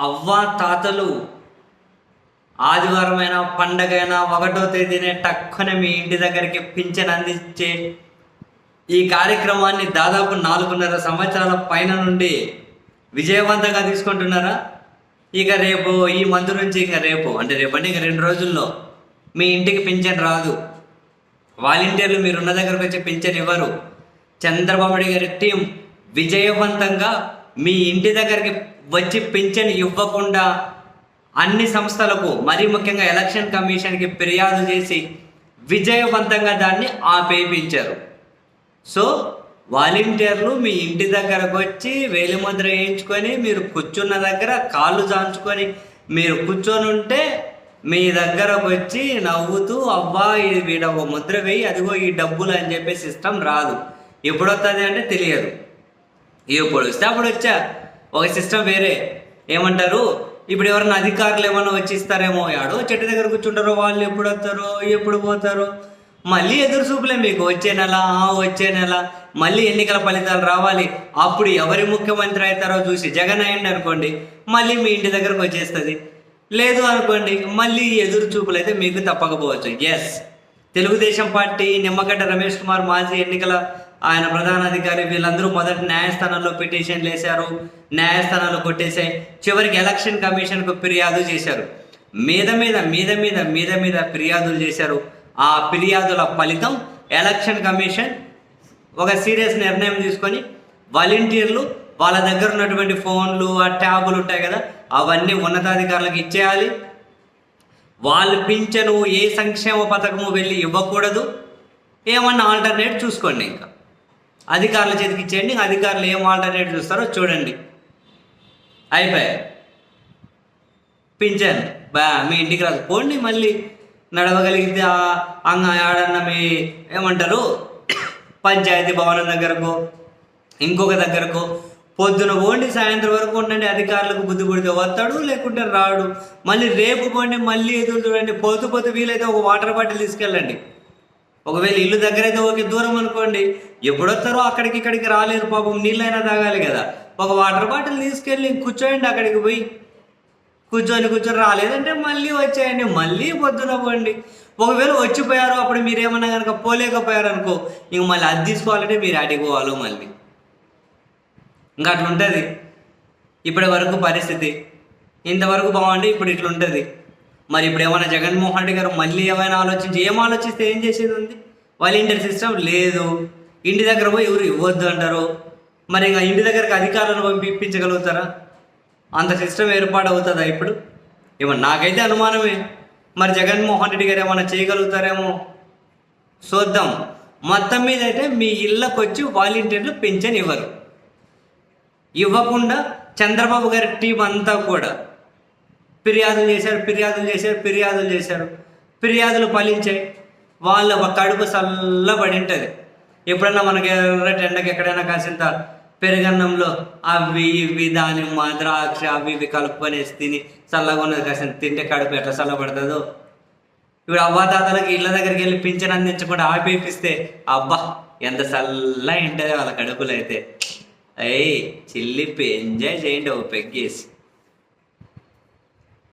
అవ్వ తాతలు ఆదివారమైన పండగైనా ఒకటో తేదీనే టక్కున మీ ఇంటి దగ్గరికి పింఛన్ అందించే ఈ కార్యక్రమాన్ని దాదాపు నాలుగున్నర సంవత్సరాల పైన నుండి విజయవంతంగా తీసుకుంటున్నారా? ఇక రేపు ఈ మంత్ నుంచి ఇక రేపు అంటే రేపు అంటే ఇక రెండు రోజుల్లో మీ ఇంటికి పింఛన్ రాదు. వాలంటీర్లు మీరున్న దగ్గరకు వచ్చి పింఛన్ ఇవ్వరు. చంద్రబాబు నాయుడు గారి టీం విజయవంతంగా మీ ఇంటి దగ్గరికి వచ్చి పింఛన్ ఇవ్వకుండా అన్ని సంస్థలకు మరీ ముఖ్యంగా ఎలక్షన్ కమిషన్కి ఫిర్యాదు చేసి విజయవంతంగా దాన్ని ఆపేపించారు. సో వాలంటీర్లు మీ ఇంటి దగ్గరకు వచ్చి వేలిముద్ర వేయించుకొని మీరు కూర్చున్న దగ్గర కాళ్ళు చాంచుకొని మీరు కూర్చొని ఉంటే మీ దగ్గరకు వచ్చి నవ్వుతూ అబ్బా ఇది వీడ ఒక ముద్ర వేయి అదిగో ఈ డబ్బులు అని చెప్పే సిస్టమ్ రాదు. ఎప్పుడు వస్తుంది అంటే తెలియదు. ఎప్పుడు వస్తే అప్పుడు వచ్చా ఒక సిస్టమ్ వేరే. ఏమంటారు? ఇప్పుడు ఎవరైనా అధికారులు ఏమైనా వచ్చి ఇస్తారేమో ఆడో చెట్టు దగ్గర కూర్చుంటారో వాళ్ళు ఎప్పుడు వస్తారో ఎప్పుడు పోతారో. మళ్ళీ ఎదురు చూపులే మీకు. వచ్చే నెల ఆ వచ్చే నెల మళ్ళీ ఎన్నికల ఫలితాలు రావాలి. అప్పుడు ఎవరి ముఖ్యమంత్రి అవుతారో చూసి జగన్ అయ్యండి అనుకోండి మళ్ళీ మీ ఇంటి దగ్గరకు వచ్చేస్తుంది. లేదు అనుకోండి మళ్ళీ ఎదురు చూపులు అయితే మీకు తప్పకపోవచ్చు. ఎస్ తెలుగుదేశం పార్టీ నిమ్మగడ్డ రమేష్ కుమార్ మాజీ ఎన్నికల ఆయన ప్రధాన అధికారి వీళ్ళందరూ మొదటి న్యాయస్థానంలో పిటిషన్లు వేశారు న్యాయస్థానాలు కొట్టేశాయి చివరికి ఎలక్షన్ కమిషన్కు ఫిర్యాదు చేశారు. మీద మీద మీద మీద మీద మీద ఫిర్యాదులు చేశారు. ఆ ఫిర్యాదుల ఫలితం ఎలక్షన్ కమిషన్ ఒక సీరియస్ నిర్ణయం తీసుకొని వాలంటీర్లు వాళ్ళ దగ్గర ఉన్నటువంటి ఫోన్లు ఆ ట్యాబులు ఉంటాయి కదా అవన్నీ ఉన్నతాధికారులకు ఇచ్చేయాలి. వాళ్ళు పింఛను ఏ సంక్షేమ పథకము వెళ్ళి ఇవ్వకూడదు. ఏమన్నా ఆల్టర్నేట్ చూసుకోండి ఇంకా. అధికారుల చేతికి ఇచ్చేయండి. అధికారులు ఏం ఆల్టర్నేటివ్ చూస్తారో చూడండి. అయిపోయాయి. పింఛన్. బా మీ ఇంటికి రాదు. పోండి మళ్ళీ. నడవగలిగితే అంగ ఆడన్న మీ ఏమంటారు? పంచాయతీ భవనం దగ్గరకు ఇంకొక దగ్గరకు పొద్దున పోండి సాయంత్రం వరకు ఉండండి. అధికారులకు బుద్ధి పుడితే వస్తాడు లేకుంటే రాడు. మళ్ళీ రేపు పోండి మళ్ళీ ఎదురు చూడండి. పొద్దు పొద్దు వీలైతే ఒక వాటర్ బాటిల్ తీసుకెళ్ళండి. ఒకవేళ ఇల్లు దగ్గర అయితే ఓకే దూరం అనుకోండి. ఎప్పుడొస్తారో అక్కడికి ఇక్కడికి రాలేరు పాపం నీళ్ళైనా తాగాలి కదా. ఒక వాటర్ బాటిల్ తీసుకెళ్ళి కూర్చోండి అక్కడికి పోయి. కూర్చొని కూర్చొని రాలేదంటే మళ్ళీ వచ్చేయండి మళ్ళీ పొద్దున పోండి. ఒకవేళ వచ్చిపోయారు అప్పుడు మీరు ఏమన్నా కనుక పోలేకపోయారు అనుకో ఇంక మళ్ళీ అది తీసుకోవాలంటే మీరు అడిగి పోవాలి మళ్ళీ. ఇంకా అట్లా ఉంటుంది ఇప్పటి వరకు పరిస్థితి. ఇంతవరకు బాగుంటే ఇప్పుడు ఇట్లుంటుంది. ఉంటుంది మరి ఇప్పుడు ఏమైనా జగన్మోహన్ రెడ్డి గారు మళ్ళీ ఏమైనా ఆలోచించి ఏం ఆలోచిస్తే ఏం చేసేది ఉంది? వాలంటీర్ సిస్టమ్ లేదు. ఇంటి దగ్గర పోయి ఎవరు ఇవ్వద్దు అంటారు. మరి ఇంకా ఇంటి దగ్గరకు అధికారులను పంపించగలుగుతారా అంత సిస్టమ్ ఏర్పాటు అవుతుందా ఇప్పుడు? ఏమో నాకైతే అనుమానమే. మరి జగన్మోహన్ రెడ్డి గారు ఏమైనా చేయగలుగుతారేమో? చూద్దాం. మొత్తం మీద అయితే మీ ఇళ్ళకు వచ్చి వాలంటీర్లు పెంచని ఇవ్వరు ఇవ్వకుండా చంద్రబాబు గారి టీం అంతా కూడా ఫిర్యాదులు చేశారు ఫిర్యాదులు చేశారు ఫిర్యాదులు చేశారు. ఫిర్యాదులు ఫలించాయి వాళ్ళ ఒక కడుపు చల్లబడి ఉంటుంది. ఎప్పుడన్నా మనకి ఎర్రటి ఎండకి ఎక్కడైనా కాసింత పెరుగన్నంలో అవి ఇవి దానిమ్మ ద్రాక్ష అవి ఇవి కలుపుకొనేసి తిని చల్లగా ఉన్నది కాసింత తింటే కడుపు ఎట్లా చల్లబడుతుందో. ఇప్పుడు అవ్వాతాతలకు ఇళ్ళ దగ్గరికి వెళ్ళి పింఛన్ అందించకుండా ఆపేపిస్తే అబ్బా ఎంత చల్ల ఉంటుంది వాళ్ళ కడుపులో అయితే. అయ్యి చిల్లిపి ఎంజాయ్ చేయండి ఓ పెగ్గేసి.